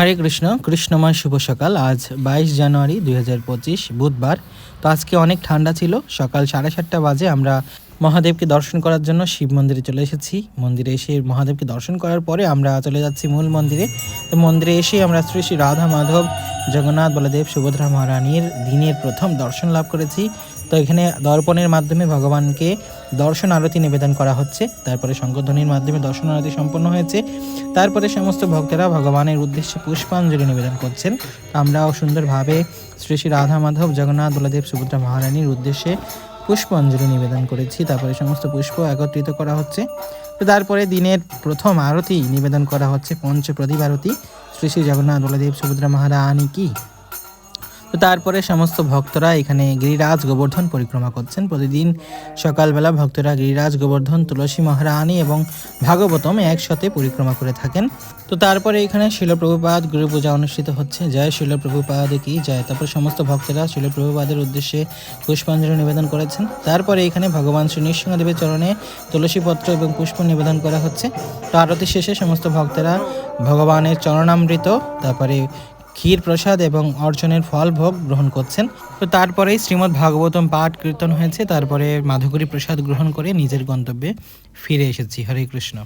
হরে কৃষ্ণ, কৃষ্ণময় শুভ সকাল। আজ বাইশ জানুয়ারি দুই হাজার পঁচিশ, বুধবার। তো আজকে অনেক ঠান্ডা ছিল। সকাল সাড়ে সাতটা বাজে আমরা মহাদেবকে দর্শন করার জন্য শিব মন্দিরে চলে এসেছি। মন্দিরে এসে মহাদেবকে দর্শন করার পরে আমরা চলে যাচ্ছি মূল মন্দিরে। তো মন্দিরে এসে আমরা শ্রী শ্রী রাধা মাধব জগন্নাথ বলদেব সুভদ্রা মহারানীর দিনের প্রথম দর্শন লাভ করেছি। তো এখানে দর্পণের মাধ্যমে ভগবানকে দর্শন আরতি নিবেদন করা হচ্ছে। তারপরে শঙ্করধ্বনির মাধ্যমে দর্শন আরতি সম্পন্ন হয়েছে। তারপরে সমস্ত ভক্তরা ভগবানের উদ্দেশ্যে পুষ্পাঞ্জলি নিবেদন করছেন। আমরাও সুন্দরভাবে শ্রী শ্রী রাধা মাধব জগন্নাথ বলদেব সুভদ্রা মহারানীর উদ্দেশ্যে পুষ্পাঞ্জলি নিবেদন করেছি, তারপরে সমস্ত পুষ্প একত্রিত করা হচ্ছে। তো তারপরে দিনের প্রথম আরতি নিবেদন করা হচ্ছে পঞ্চ প্রদীপ আরতি। শ্রী শ্রী জগন্নাথ বলদেব সুভদ্রা মহারানী কি? তো তারপরে সমস্ত ভক্তরা এখানে গিরিরাজ গোবর্ধন পরিক্রমা করছেন। প্রতিদিন সকালবেলা ভক্তরা গিরিরাজ গোবর্ধন, তুলসী মহারানী এবং ভাগবতম একসাথে পরিক্রমা করে থাকেন। তো তারপরে এখানে শিলপ্রভুপাদ গুরু পূজা অনুষ্ঠিত হচ্ছে। জয় শিলপ্রভুপাদ কি জয়? তারপর সমস্ত ভক্তরা শিলপ্রভুপাদের উদ্দেশ্যে পুষ্পাঞ্জলি নিবেদন করেছেন। তারপরে এখানে ভগবান শ্রী নৃসিংহদেবের চরণে তুলসীপত্র এবং পুষ্প নিবেদন করা হচ্ছে। তো আরতি শেষে সমস্ত ভক্তরা ভগবানের চরণামৃত, তারপরে ক্ষীর প্রসাদ এবং অর্চনের ফল ভোগ গ্রহণ করছেন। তো তারপরেই শ্রীমদ্ ভাগবতম পাঠ কীর্তন হয়েছে, তারপরে মাধুকরী প্রসাদ গ্রহণ করে নিজের গন্তব্যে ফিরে এসেছি। হরে কৃষ্ণ।